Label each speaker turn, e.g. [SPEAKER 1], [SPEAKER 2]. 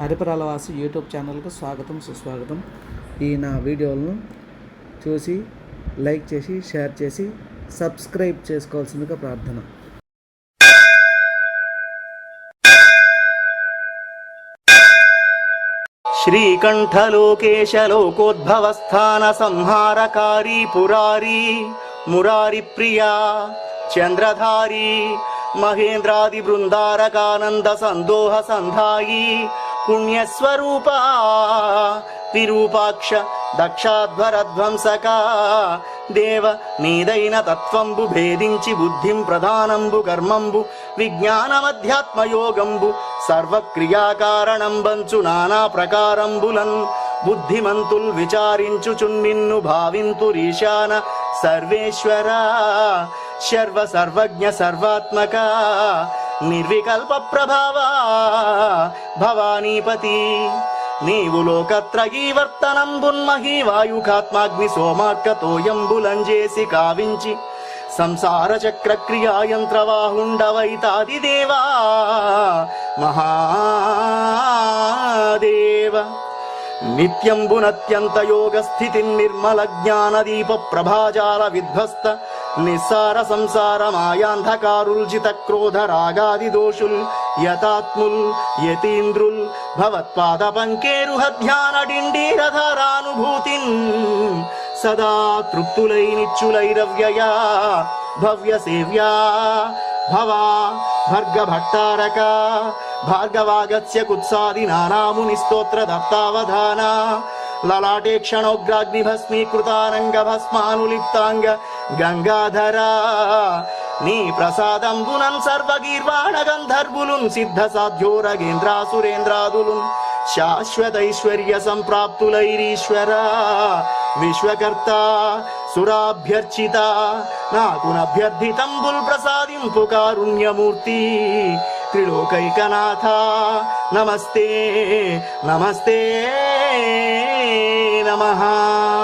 [SPEAKER 1] హరిపురాల వాసి యూట్యూబ్ ఛానల్కు స్వాగతం సుస్వాగతం. ఈ నా వీడియోలను చూసి లైక్ చేసి షేర్ చేసి సబ్స్క్రైబ్ చేసుకోవాల్సిందిగా ప్రార్థన.
[SPEAKER 2] శ్రీకంఠలోకేశలోకోద్భవస్థాన సంహారకారీ పురారీ మురారి ప్రియా చంద్రధారి మహేంద్రాది బృందారకానంద సందోహ సంధాయి పుణ్యస్వరూప విరూపాక్ష దక్షాధ్వరధ్వంసక దేవ నీదైన తత్వంబు భేదించి బుద్ధిం ప్రధానంబు కర్మంబు విజ్ఞానమధ్యాత్మయోగంబు సర్వక్రియాకారణం బంచు నానా ప్రకారంబులన్ బుద్ధిమంతుల్ విచారించుచున్ నిన్ను భావింతురీశాన సర్వేశ్వర సర్వ సర్వజ్ఞ సర్వాత్మక నిర్వికల్ప ప్రభావ భవానీపతి. నీవు లోకత్రయీవర్తనంబున్మహీ వాయుకాత్మాగ్ని సోమార్కతోయంబులంజేసి కావించి సంసార చక్ర క్రియాయంత్రవాహుండవైతాది దేవా మహాదేవ. నిత్యంబునత్యంత యోగ స్థితి నిర్మల జ్ఞానదీప ప్రభాజాల విధ్వస్త నిస్సార సంసార మాయాంధకారుల్జిత క్రోధ రాగాది దోషుల్ యతాత్ముల్ యతీంద్రుల్ భవత్పాద పంకేరుహ ధ్యాన డిండీరధారానుభూతిన్ సదా తృప్తులై నిచ్చులైరవ్యయా భవ్య సేవ్యా భవా భర్గ భట్టారక భార్గవాగస్య కుత్సాది నానాముని స్తోత్ర దత్తావధానా లలాటే క్షణోగ్రాగ్ని భస్మీకృతారంగ భస్మానులిప్తాంగ గంగాధరా నీ ప్రసాదంబునన్ సర్వగీర్వాణ గంధర్వులున్ సిద్ధ సాధ్యోరగేంద్రాసురేంద్రాదులున్ శాశ్వతైశ్వర్య సంప్రాప్తులైరీశ్వర విశ్వకర్త సురాభ్యర్చిత నాకునభ్యర్థితంబుల్ ప్రసాదింపు కారుణ్యమూర్తి త్రిలోకైకనాథ నమస్తే నమస్తే নমহা